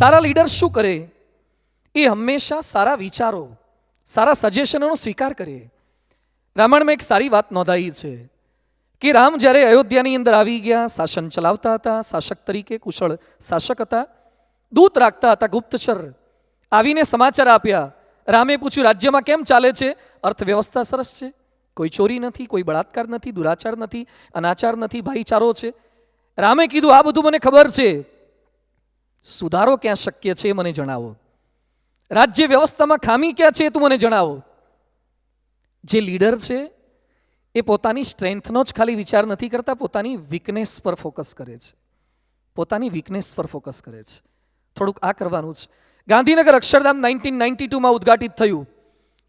તારા લીડર શું કરે? એ હંમેશા સારા વિચારો, સારા સજેશનોનો સ્વીકાર કરે. રામાયણમાં એક સારી વાત નોંધાઈ છે કે રામ જ્યારે અયોધ્યાની અંદર આવી ગયા, શાસન ચલાવતા હતા, શાસક તરીકે કુશળ શાસક હતા, દૂત રાખતા હતા ગુપ્તચર. આવીને સમાચાર આપ્યા, રામે પૂછ્યું, રાજ્યમાં કેમ ચાલે છે? અર્થવ્યવસ્થા સરસ છે? કોઈ ચોરી નથી, કોઈ બળાત્કાર નથી, દુરાચાર નથી, અનાચાર નથી, ભાઈચારો છે? રામે કીધું, આ બધું મને ખબર છે. સુધારો ક્યાં શક્ય છે મને જણાવો. રાજ્ય વ્યવસ્થામાં ખામી ક્યાં છે તું મને જણાવો. જે લીડર છે એ પોતાની સ્ટ્રેન્થનો જ ખાલી વિચાર નથી કરતા, પોતાની વીકનેસ પર ફોકસ કરે છે. પોતાની વીકનેસ પર ફોકસ કરે છે. થોડુંક આ કરવાનું છે. ગાંધીનગર અક્ષરધામ નાઇન્ટીન નાઇન્ટી ટુમાં ઉદ્ઘાટિત થયું.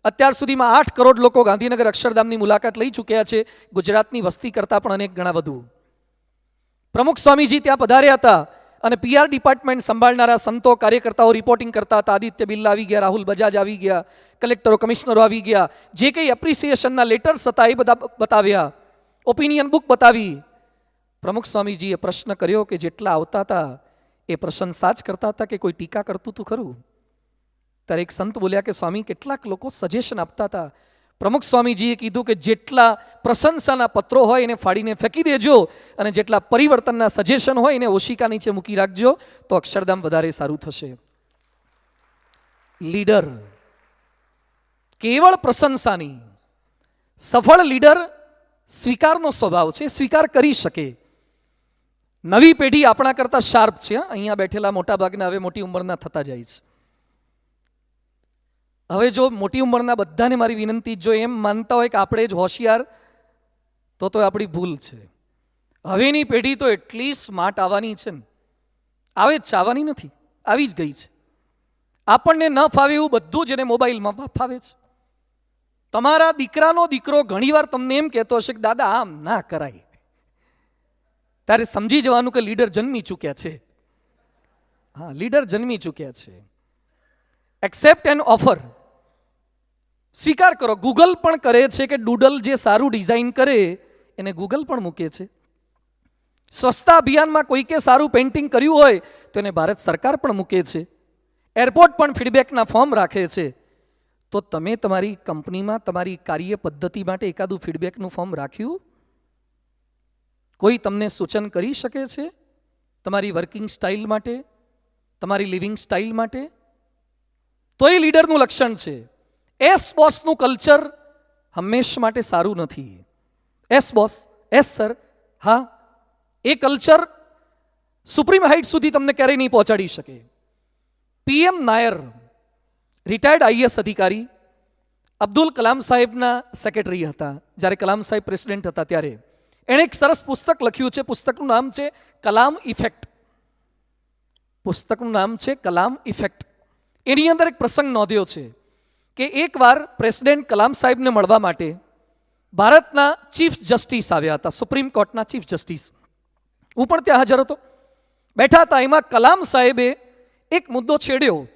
અત્યાર સુધીમાં આઠ કરોડ લોકો ગાંધીનગર અક્ષરધામની મુલાકાત લઈ ચૂક્યા છે. ગુજરાતની વસ્તી કરતાં પણ અનેક ગણા વધુ. પ્રમુખ સ્વામીજી ત્યાં પધાર્યા હતા. અને પીઆર ડિપાર્ટમેન્ટ સંભાળનારા સંતો, કાર્યકર્તાઓ રિપોર્ટિંગ કરતા હતા. આદિત્ય બિરલા આવી ગયા, રાહુલ બજાજ આવી ગયા, કલેક્ટરો, કમિશનરો આવી ગયા. જે કંઈ એપ્રિસિએશનના લેટર્સ હતા એ બધા બતાવ્યા. ઓપિનિયન બુક બતાવી. પ્રમુખ સ્વામીજીએ પ્રશ્ન કર્યો કે જેટલા આવતા હતા એ પ્રશંસા જ કરતા હતા કે કોઈ ટીકા કરતું હતું ખરું? ત્યારે એક સંત બોલ્યા કે સ્વામી, કેટલાક લોકો સજેશન આપતા હતા. પ્રમુખ સ્વામીજીએ કીધું કે જેટલા પ્રશંસાના પત્રો હોય એને ફાડીને ફેંકી દેજો અને જેટલા પરિવર્તનના સજેશન હોય એને ઓશિકા નીચે મૂકી રાખજો તો અક્ષરધામ વધારે સારું થશે. લીડર. કેવળ પ્રશંસાની. સફળ લીડર સ્વીકારનો સ્વભાવ છે, સ્વીકાર કરી શકે. નવી પેઢી આપણા કરતાં શાર્પ છે અહીંયા બેઠેલા મોટા ભાગના હવે મોટી ઉંમરના થતા જાય છે. હવે જો મોટી ઉંમરના બધાને મારી વિનંતી, જો એમ માનતા હોય કે આપણે જ હોશિયાર, તો તો આપણી ભૂલ છે. હવેની પેઢી તો એટલી સ્માર્ટ આવવાની છે ને. આવે જ ચાવવાની નથી, આવી જ ગઈ છે. આપણને ન ફાવે એવું બધું જ એને મોબાઈલમાં ફાવે છે. તમારા દીકરાનો દીકરો ઘણીવાર તમને એમ કહેતો હશે કે, દાદા, આમ ના કરાય. ત્યારે સમજી જવાનું કે લીડર જન્મી ચૂક્યા છે. હા, લીડર જન્મી ચૂક્યા છે. Accept an offer. સ્વીકાર કરો ગૂગલ પણ કરે છે કે ડૂડલ જે સારું ડિઝાઇન કરે, એને ગૂગલ પણ મૂકે છે. સ્વચ્છતા અભિયાનમાં કોઈકે સારું પેઇન્ટિંગ કર્યું હોય, તો એને ભારત સરકાર પણ મૂકે છે. એરપોર્ટ પણ ફીડબેકના ફોર્મ રાખે છે. તો તમે તમારી કંપનીમાં તમારી કાર્ય પદ્ધતિ માટે એકાદું ફીડબેકનું ફોર્મ રાખ્યું? કોઈ તમને સૂચન કરી શકે છે? તમારી વર્કિંગ સ્ટાઇલ માટે? તમારી લિવિંગ સ્ટાઇલ માટે? તો એ લીડરનું લક્ષણ છે. એસ બોસનું કલ્ચર હંમેશ માટે સારું નથી. એસ બોસ, એસ સર, હા, એ કલ્ચર સુપ્રીમ હાઇટ સુધી તમને ક્યારેય નહીં પહોંચાડી શકે. પીએમ નાયર, રિટાયર્ડ આઈએસ અધિકારી, અબ્દુલ કલામ સાહેબના સેક્રેટરી હતા. જ્યારે કલામ સાહેબ પ્રેસિડેન્ટ હતા ત્યારે. એણે એક સરસ પુસ્તક લખ્યું છે. પુસ્તકનું નામ છે કલામ ઇફેક્ટ. પુસ્તકનું નામ છે કલામ ઇફેક્ટ. એની અંદર એક પ્રસંગ નોંધ્યો છે કે એકવાર પ્રેસિડેન્ટ કલામ સાહેબને મળવા માટે ભારતના ચીફ જસ્ટિસ આવ્યા હતા, સુપ્રીમ કોર્ટના ચીફ જસ્ટિસ. હું પણ ત્યાં હાજર હતો. બેઠા હતા, એમાં કલામ સાહેબે એક મુદ્દો છેડ્યો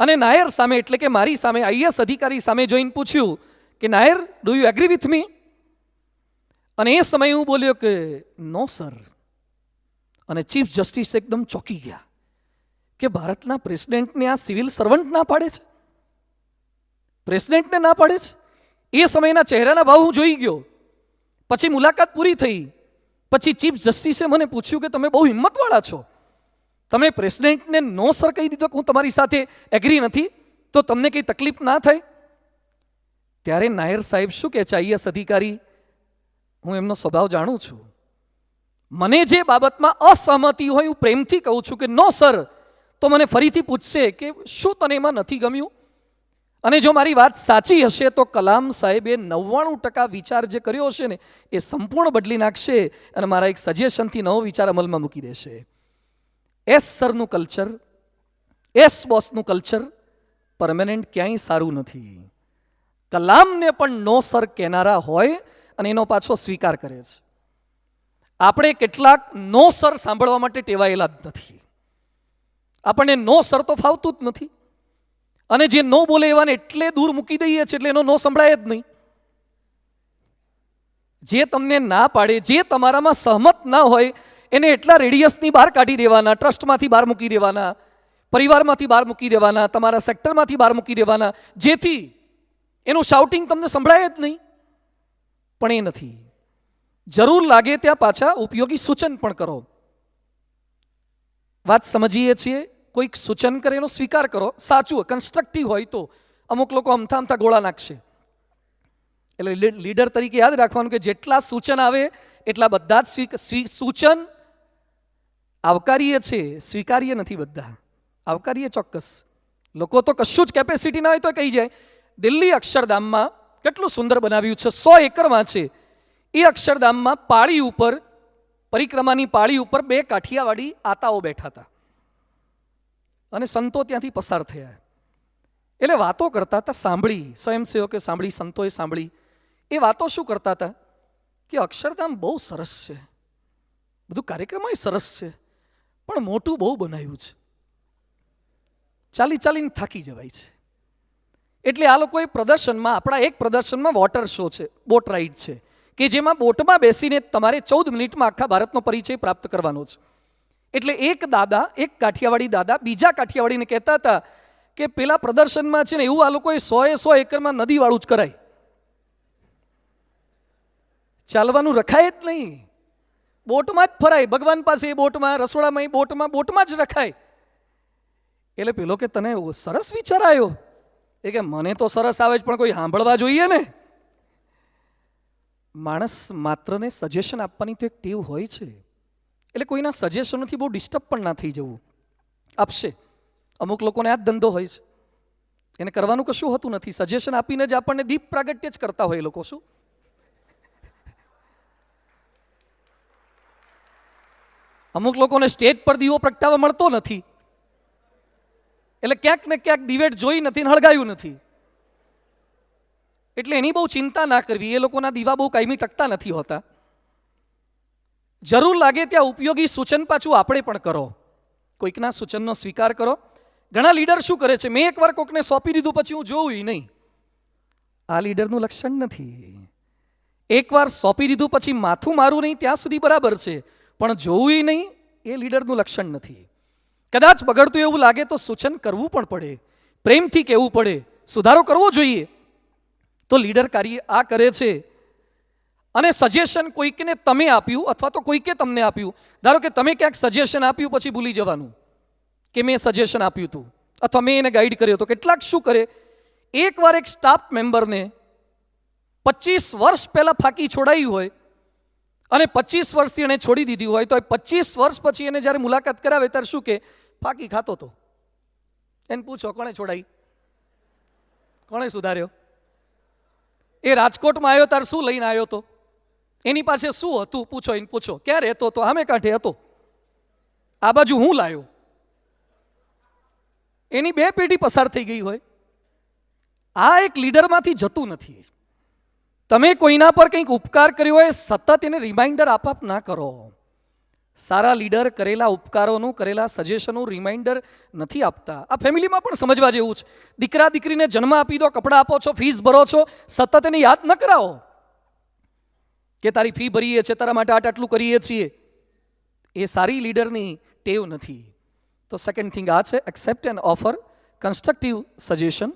અને નાયર સામે, એટલે કે મારી સામે આઈએસ અધિકારી સામે જોઈને પૂછ્યું કે, Nair do you agree with me અને એ સમયે હું બોલ્યો કે નો સર અને ચીફ જસ્ટિસ એકદમ ચોંકી ગયા. કે ભારતના પ્રેસિડેન્ટને આ સિવિલ સર્વન્ટ ના પાડે છે? પ્રેસિડેન્ટને ના પાડે છે? એ સમયના ચહેરાના ભાવ હું જોઈ ગયો. પછી મુલાકાત પૂરી થઈ. પછી ચીફ જસ્ટિસે મને પૂછ્યું કે તમે બહુ હિંમતવાળા છો. તમે પ્રેસિડેન્ટને નો સર કહી દીધો કે હું તમારી સાથે એગ્રી નથી, તો તમને કંઈ તકલીફ ના થાય? ત્યારે નાયર સાહેબ શું કહે છે આઈએસ અધિકારી? હું એમનો સ્વભાવ જાણું છું. મને જે બાબતમાં અસહમતિ હોય, હું પ્રેમથી કહું છું કે, નો સર તો મને ફરીથી પૂછશે કે શું તને એમાં નથી ગમ્યું? અને જો મારી વાત સાચી હશે તો કલામ સાહેબે નવ્વાણું ટકા વિચાર જે કર્યો હશે ને, એ સંપૂર્ણ બદલી નાખશે અને મારા એક સજેશનથી નવો વિચાર અમલમાં મૂકી દેશે. એસ સરનું કલ્ચર, એસ બોસનું કલ્ચર પરમેનન્ટ ક્યાંય સારું નથી. કલામને પણ નો સર કહેનારા હોય અને એનો પાછો સ્વીકાર કરે છે. આપણે કેટલાક નો સર સાંભળવા માટે ટેવાયેલા જ નથી. આપણને નો શરતો ફાવતું જ નથી. અને જે નો બોલે એવાને એટલે દૂર મૂકી દઈએ છીએ એટલે એનો નો સંભળાય જ નહીં. જે તમને ના પાડે, જે તમારામાં સહમત ના હોય, એને એટલા રેડિયસની બહાર કાઢી દેવાના, ટ્રસ્ટમાંથી બહાર મૂકી દેવાના, પરિવારમાંથી બહાર મૂકી દેવાના, તમારા સેક્ટરમાંથી બહાર મૂકી દેવાના, જેથી એનું શાઉટિંગ તમને સંભળાય જ નહીં. પણ એ નથી. જરૂર લાગે ત્યાં પાછા ઉપયોગી સૂચન પણ કરો. વાત સમજીએ છીએ, કોઈક સૂચન કરે એનો સ્વીકાર કરો, સાચું કન્સ્ટ્રક્ટિવ હોય તો અમુક લોકો અમથા અમથા ગોળા નાખશે. એટલે લીડર તરીકે યાદ રાખવાનું કે જેટલા સૂચન આવે, એટલા બધા જ સૂચન આવકારીએ છે, સ્વીકારીએ નથી બધા. આવકારીએ ચોક્કસ. લોકો તો કશું જ કેપેસિટી ના હોય તો કહી જાય, દિલ્હી અક્ષરધામમાં કેટલું સુંદર બનાવ્યું છે, સો એકરમાં છે. એ અક્ષરધામમાં પાળી ઉપર પરિક્રમાની પાળી ઉપર બે કાઠિયાવાડી આતાઓ બેઠા હતા. અને સંતો ત્યાંથી પસાર થયા. એટલે વાતો કરતા હતા સાંભળી, સ્વયંસેવકે સાંભળી, સંતોએ સાંભળી. એ વાતો શું કરતા હતા? કે અક્ષરધામ બહુ સરસ છે. બધું કાર્યક્રમ સરસ છે. પણ મોટું બહુ બનાવ્યું છે. ચાલી ચાલીને થાકી જવાય છે. એટલે આ લોકોએ પ્રદર્શનમાં, આપણા એક પ્રદર્શનમાં વોટર શો છે, બોટ રાઈડ છે. કે જેમાં બોટમાં બેસીને તમારે ચૌદ મિનિટમાં આખા ભારતનો પરિચય પ્રાપ્ત કરવાનો છે. એટલે એક દાદા, એક કાઠિયાવાડી દાદા બીજા કાઠિયાવાડીને કહેતા હતા કે પેલા પ્રદર્શનમાં છે ને એવું આ લોકોએ સો એ સો એકરમાં નદીવાળું જ કરાય. ચાલવાનું રખાય જ નહીં. બોટમાં જ ફરાય. ભગવાન પાસે એ બોટમાં, રસોડામાં એ બોટમાં બોટમાં જ રખાય. એટલે પેલો કે તને સરસ વિચાર આવ્યો એ કે મને તો સરસ આવે જ, પણ કોઈ સાંભળવા જોઈએ ને? માણસ માત્રને સજેશન આપવાની તો એક ટેવ હોય છે. એટલે કોઈના સજેશનોથી બહુ ડિસ્ટર્બ પણ ના થઈ જવું. આપશે. અમુક લોકોને આ જ ધંધો હોય છે. એને કરવાનું કશું હોતું નથી. સજેશન આપીને જ આપણને દીપ પ્રાગટ્ય જ કરતા હોય એ લોકો, શું? અમુક લોકોને સ્ટેજ પર દીવો પ્રગટાવવા મળતો નથી. એટલે ક્યાંક ને ક્યાંક દિવેટ જોઈ નથી ને હળગાયું નથી. એટલે એની બહુ ચિંતા ના કરવી. એ લોકોના દીવા બહુ કાયમી ટકતા નથી હોતા. જરૂર લાગે ત્યાં ઉપયોગી સૂચન પાછું આપણે પણ કરો. કોઈકના સૂચનનો સ્વીકાર કરો. ઘણા લીડર શું કરે છે? મેં એકવાર કોકને સોંપી દીધું, પછી હું જોઉં નહીં. આ લીડરનું લક્ષણ નથી. એકવાર સોંપી દીધું, પછી માથું મારું નહીં, ત્યાં સુધી બરાબર છે. પણ જોવું નહીં, એ લીડરનું લક્ષણ નથી. કદાચ બગડતું એવું લાગે તો સૂચન કરવું પણ પડે. પ્રેમથી કહેવું પડે. સુધારો કરવો જોઈએ. તો લીડર કાર્ય આ કરે છે. અને સજેશન કોઈકને તમે આપ્યું અથવા તો કોઈકે તમને આપ્યું. ધારો કે તમે ક્યાંક સજેશન આપ્યું પછી ભૂલી જવાનું કે મેં સજેશન આપ્યું હતું. અથવા મેં એને ગાઈડ કર્યો તો કેટલાક શું કરે? એકવાર એક સ્ટાફ મેમ્બરને પચીસ વર્ષ પહેલાં ફાંકી છોડાવી હોય અને પચીસ વર્ષથી એણે છોડી દીધી હોય તો એ પચીસ વર્ષ પછી એને જ્યારે મુલાકાત કરાવે ત્યારે શું કે? ફાંકી ખાતો હતો એને પૂછો, કોણે છોડાઈ? કોણે સુધાર્યો? એ રાજકોટમાં આવ્યો ત્યારે શું લઈને આવ્યો હતો એની પાસે શું હતું? પૂછો એને, પૂછો. ક્યારે હતો? તો સામે કાંઠે હતો. આ બાજુ હું લાવ્યો એની બે પેઢી પસાર થઈ ગઈ હોય. આ એક લીડરમાંથી જતું નથી. તમે કોઈના પર કંઈક ઉપકાર કર્યો હોય, સતત એને રિમાઇન્ડર આપ ના કરો. સારા લીડર, કરેલા ઉપકારોનું, કરેલા સજેશનનું રિમાઇન્ડર નથી આપતા. આ ફેમિલીમાં પણ સમજવા જેવું છે. દીકરા, દીકરીને જન્મ આપી દો, કપડાં આપો છો ફીસ ભરો છો, સતત એને યાદ ન કરાવો કે તારી ફી ભરીએ છીએ, તારા માટે આટ આટલું કરીએ છીએ. એ સારી લીડરની ટેવ નથી. તો સેકન્ડ થિંગ આ છે accept and offer constructive suggestion